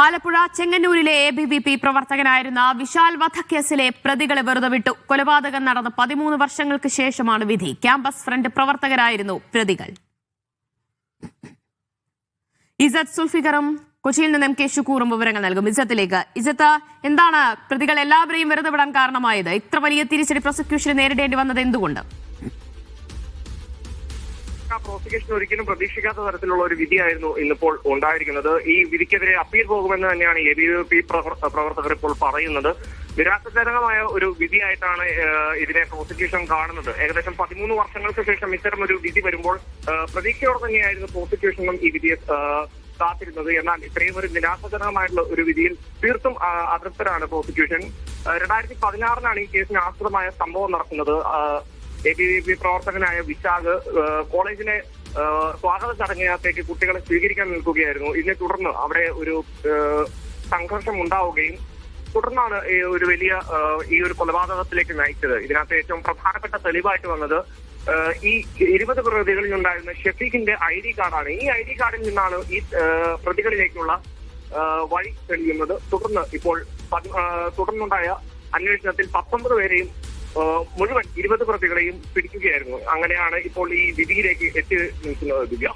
ആലപ്പുഴ ചെങ്ങന്നൂരിലെ A B V P പ്രവർത്തകനായിരുന്ന വിശാൽ വധക്കേസിലെ പ്രതികളെ വെറുതെ വിട്ടു. കൊലപാതകം നടന്ന പതിമൂന്ന് വർഷങ്ങൾക്ക് ശേഷമാണ് വിധി. ക്യാമ്പസ് ഫ്രണ്ട് പ്രവർത്തകരായിരുന്നു പ്രതികൾ. ഇസത്ത് സുൽഫിഖറും കൊച്ചിയിൽ നിന്ന് എം കെ ഷുക്കൂറും വിവരങ്ങൾ നൽകും. ഇസത്തിലേക്ക്. ഇസത്ത് എന്താണ് പ്രതികൾ എല്ലാവരെയും വെറുതെ വിടാൻ കാരണമായത്? ഇത്ര വലിയ തിരിച്ചടി പ്രോസിക്യൂഷന് നേരിടേണ്ടി വന്നത് എന്തുകൊണ്ട്? പ്രോസിക്യൂഷൻ ഒരിക്കലും പ്രതീക്ഷിക്കാത്ത തരത്തിലുള്ള ഒരു വിധിയായിരുന്നു ഇന്നിപ്പോൾ ഉണ്ടായിരിക്കുന്നത്. ഈ വിധിക്കെതിരെ അപ്പീൽ പോകുമെന്ന് തന്നെയാണ് എ ബി വി പി പ്രവർത്തകർ ഇപ്പോൾ പറയുന്നത്. നിരാശജനകമായ ഒരു വിധിയായിട്ടാണ് ഇതിനെ പ്രോസിക്യൂഷൻ കാണുന്നത്. ഏകദേശം പതിമൂന്ന് വർഷങ്ങൾക്ക് ശേഷം ഇത്തരം ഒരു വിധി വരുമ്പോൾ പ്രതീക്ഷയോടെ തന്നെയായിരുന്നു പ്രോസിക്യൂഷനും ഈ വിധിയെ കാത്തിരുന്നത്. എന്നാൽ ഇത്രയും ഒരു നിരാശജനകമായിട്ടുള്ള ഒരു വിധിയിൽ തീർത്തും അതൃപ്തരാണ് പ്രോസിക്യൂഷൻ രണ്ടായിരത്തി പതിനാറിനാണ് ഈ കേസിന് ആസ്പദമായ സംഭവം നടക്കുന്നത്. എ ബി വി പി പ്രവർത്തകനായ വിശാഖ് കോളേജിലെ സ്വാഗത ചടങ്ങിനകത്തേക്ക് കുട്ടികളെ സ്വീകരിക്കാൻ നിൽക്കുകയായിരുന്നു. ഇതിനെ തുടർന്ന് അവിടെ ഒരു സംഘർഷം ഉണ്ടാവുകയും തുടർന്നാണ് ഈ ഒരു വലിയ ഈ ഒരു കൊലപാതകത്തിലേക്ക് നയിച്ചത്. ഇതിനകത്ത് ഏറ്റവും പ്രധാനപ്പെട്ട തെളിവായിട്ട് വന്നത് ഈ ഇരുപത് പ്രതികളിൽ ഉണ്ടായിരുന്ന ഷെഫീഖിന്റെ ഐ ഡി കാർഡാണ്. ഈ ഐ ഡി കാർഡിൽ നിന്നാണ് ഈ പ്രതികളിലേക്കുള്ള വഴി തെളിയുന്നത്. തുടർന്ന് ഇപ്പോൾ തുടർന്നുണ്ടായ അന്വേഷണത്തിൽ പത്തൊമ്പത് പേരെയും മുഴുവൻ ഇരുപത് പ്രതികളെയും പിടിക്കുകയായിരുന്നു. അങ്ങനെയാണ് ഇപ്പോൾ ഈ വിധിയിലേക്ക് എത്തി നിൽക്കുന്നത് ദിവ്യ.